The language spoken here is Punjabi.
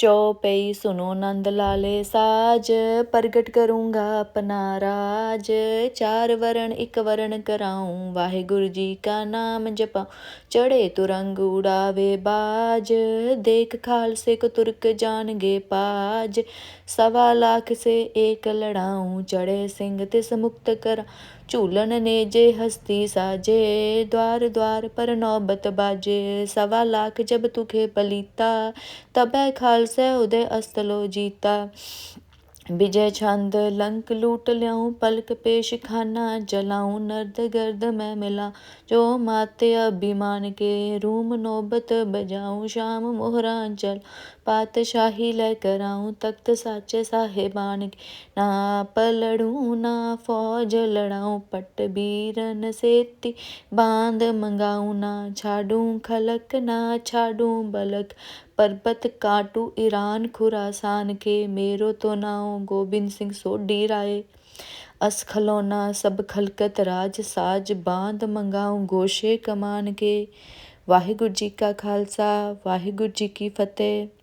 ਚੌਪਈ ਸੁਨੋ ਨੰਦ ਲਾਲੇ ਸਾਜ, ਪ੍ਰਗਟ ਕਰੂੰਗਾ ਆਪਣਾ ਰਾਜ। ਚਾਰ ਵਰਣ, ਇੱਕ ਵਰਣ ਕਰਾਉਂ ਵਾਹਿਗੁਰੂ ਜੀ ਕਾ ਨਾਮ ਜਪਾ। ਚੜੇ ਤੁਰੰਗ ਉਡਾਵੇ ਬਾਜ, ਦੇਖ ਖਾਲਸੇ ਕੋ ਤੁਰਕ ਜਾਣਗੇ ਪਾਜ। ਸਵਾ ਲੱਖ ਸੇ ਏਕ ਲੜਾਉਂ ਚੜੇ ਸਿੰਘ ਤਿਸ ਮੁਕਤ ਕਰ। ਝੂਲਣ ਨੇ ਜੇ ਹਸਤੀ ਸਾਜੇ, ਦਵਾਰ ਦਵਾਰ ਪਰ ਨੌਬਤ ਬਾਜੇ। ਸਵਾ ਲੱਖ ਜਬ ਤੁਖੇ ਪਲੀਤਾ, ਤਬੈ ਖਾਲ ਵਸੈ ਉਦੇ ਅਸਤਲੋ ਜੀਤਾ ਵਿਜੈ ਛੰਦ, ਲੰਕ ਲੂਟ ਲਿਆਉ, ਪਲਕ ਪੇਸ਼ ਖਾਨਾ, ਜਲਾਉ, ਨਰਦ ਗਰਦ ਮੈਂ ਮਿਲਾ। ਜੋ ਮਾਤੇ ਅਭਿਮਾਨ ਕੇ, ਰੂਮ ਨੋਬਤ ਬਜਾਉ, ਸ਼ਾਮ ਮੋਹਰਾਂਚਲ ਪਾਤਸ਼ਾਹੀ ਲੈ ਕਰਾਉ, ਤਖਤ ਸਾਚੇ ਸਾਹਿਬਾਨ ਕੇ। ਨਾ ਪਲੜੂ, ਨਾ ਫੌਜ ਲੜਾਉ, ਪਟ ਬੀਰਨ ਸੇਤੀ। ਬਾਂਦ ਮੰਗਾਉ, ਨਾ ਛਾੜੂ ਖਲਕ, ਨਾ ਛਾੜੂ ਬਲਕ। पर्बत काटू ईरान खुरासान खे मेरो तो नाओ गोबिंद सिंह सोढी राय अस खलौना सब खलकत राज साज बांध मंगाऊं गोशे कमान खे वाहिगुरु जी का खालसा वाहिगुरु जी की फतेह